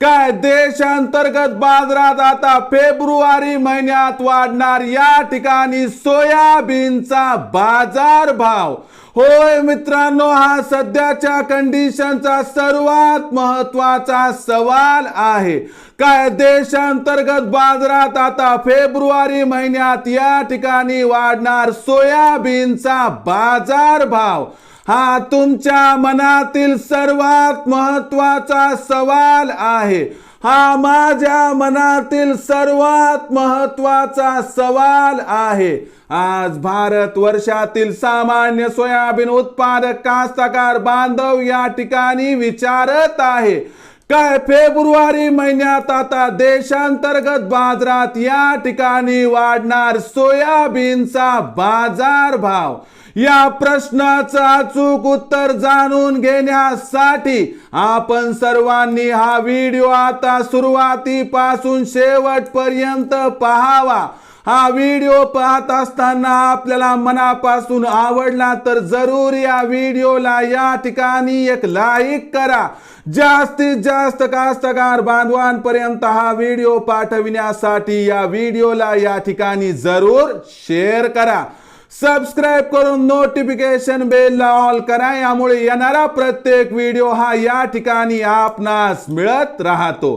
काय देशांतर्गत बाजारात आता फेब्रुवारी महिन्यात वाढणार या ठिकाणी सोयाबीनचा बाजार भाव होय मित्रांनो हा सध्याच्या कंडिशनचा सर्वात महत्त्वाचा सवाल आहे. काय देशांतर्गत बाजारात आता फेब्रुवारी महिन्यात या ठिकाणी वाढणार सोयाबीनचा बाजार भाव हा तुमच्या मनातील सर्वात महत्त्वाचा सवाल आहे. हा माझ्या मनातील सर्वात महत्त्वाचा सवाल आहे. आज भारत वर्षातील सामान्य सोयाबीन उत्पादक कास्तकार बांधव या ठिकाणी विचारत आहे. काय फेब्रुवारी महिन्यात आता देशांतर्गत बाजारात या ठिकाणी वाढणार सोयाबीनचा बाजार भाव या प्रश्नाचं अचूक उत्तर जाणून घेण्यासाठी आपण सर्वांनी हा व्हिडिओ आता सुरुवातीपासून शेवटपर्यंत पाहावा. हा व्हिडिओ पाहत असताना आपल्याला मनापासून आवडला तर जरूर या व्हिडिओला या ठिकाणी एक लाईक करा. जास्तीत जास्त कास्तकार बांधवांपर्यंत हा व्हिडिओ पाठविण्यासाठी या व्हिडिओला या ठिकाणी जरूर शेअर करा. सबस्क्राईब करून नोटिफिकेशन बेलला ऑल करा. यामुळे येणारा प्रत्येक व्हिडिओ हा या ठिकाणी आपणास मिळत राहतो.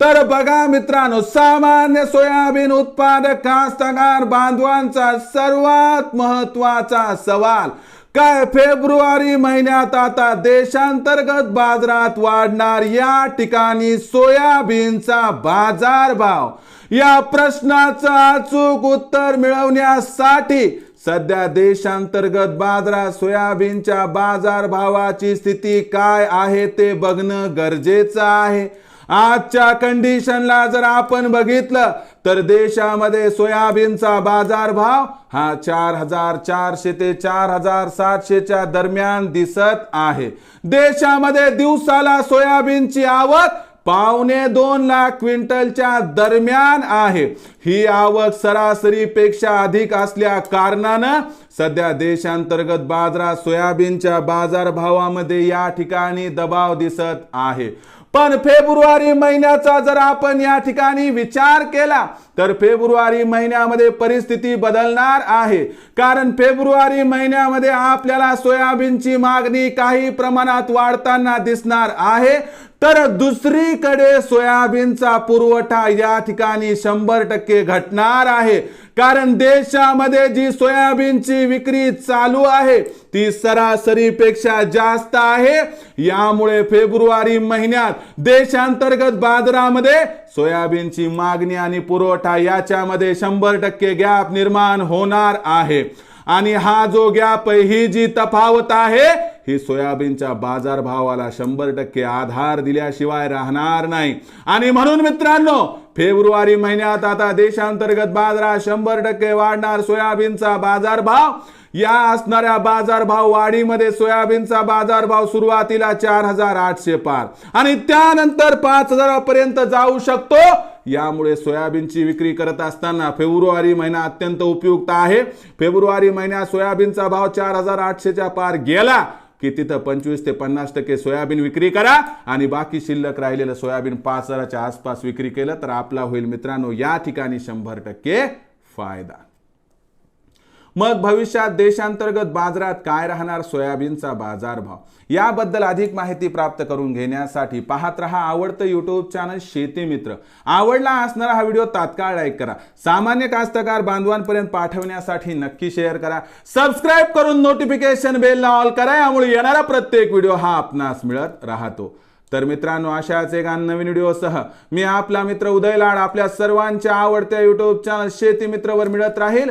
तर बघा मित्रांनो सामान्य सोयाबीन उत्पादक कास्तकार बांधवांचा सर्वात महत्त्वाचा सवाल काय फेब्रुवारी महिन्यात आता देशांतर्गत बाजारात वाढणार या ठिकाणी सोयाबीनचा बाजारभाव? या प्रश्नाचं अचूक उत्तर मिळवण्यासाठी सध्या देशांतर्गत बाजारात सोयाबीनच्या बाजार भावाची स्थिती काय आहे ते बघणं गरजेचं आहे. आजच्या कंडिशनला जर आपण बघितलं तर देशामध्ये सोयाबीनचा बाजार भाव हा चार हजार चारशे ते चार हजार सातशेच्या दरम्यान दिसत आहे. देशामध्ये दिवसाला सोयाबीनची आवक पावणे दोन लाख क्विंटलच्या दरम्यान आहे. ही आवक सरासरीपेक्षा अधिक असल्या कारणानं सध्या देशांतर्गत बाजारात सोयाबीनच्या बाजारभावामध्ये या ठिकाणी दबाव दिसत आहे. पण फेब्रुवारी महिन्याचा जर आपण या ठिकाणी विचार केला तर फेब्रुवारी महिन्यामध्ये परिस्थिती बदलणार आहे. कारण फेब्रुवारी महिन्यामध्ये आपल्याला सोयाबीनची मागणी काही प्रमाणात वाढताना दिसणार आहे. तर दुसरीकडे सोयाबीनचा पुरवठा या ठिकाणी शंभर टक्के घटणार आहे. कारण देशामध्ये जी सोयाबीनची विक्री चालू आहे ती सरासरीपेक्षा जास्त आहे. यामुळे फेब्रुवारी महिन्यात देशांतर्गत बाजारामध्ये सोयाबीनची मागणी आणि पुरवठा याच्यामध्ये शंभर टक्के गॅप निर्माण होणार आहे. आणि हा जो गॅप आहे ही जी तफावत आहे हे सोयाबीनच्या बाजारभावाला शंभर टक्के आधार दिल्याशिवाय राहणार नाही. आणि म्हणून मित्रांनो फेब्रुवारी महिन्यात आता देशांतर्गत बाजारात शंभर टक्के वाढणार सोयाबीनचा बाजारभाव. या असणाऱ्या बाजारभाव वाढीमध्ये सोयाबीनचा बाजारभाव सुरुवातीला चार हजार आठशे पार. आणि त्यानंतर पाच हजारापर्यंत जाऊ शकतो. यामुळे सोयाबीनची विक्री करत असताना फेब्रुवारी महिना अत्यंत उपयुक्त आहे. फेब्रुवारी महिन्यात सोयाबीनचा भाव चार हजार आठशेच्या पार गेला. की तिथं पंचवीस ते पन्नास टक्के सोयाबीन विक्री करा आणि बाकी शिल्लक राहिलेलं सोयाबीन पाच हजाराच्या आसपास विक्री केलं तर आपला होईल मित्रांनो या ठिकाणी शंभर टक्के फायदा. मग भविष्यात देशांतर्गत बाजारात काय राहणार? सोयाबीनचा बाजारभाव. याबद्दल अधिक माहिती प्राप्त करून घेण्यासाठी पाहत रहा आवडतं युट्यूब चॅनल शेती मित्र. आवडला असणारा हा व्हिडिओ तात्काळ लाईक करा. सामान्य कास्तकार बांधवांपर्यंत पाठवण्यासाठी नक्की शेअर करा. सबस्क्राईब करून नोटिफिकेशन बेलला ऑल करा. यामुळे येणारा प्रत्येक व्हिडिओ हा आपणास मिळत राहतो. तर मित्रांनो अशाच एका नवीन व्हिडिओसह मी आपला मित्र उदय लाड आपल्या सर्वांच्या आवडत्या युट्यूब चॅनल शेती मित्रवर मिळत राहील.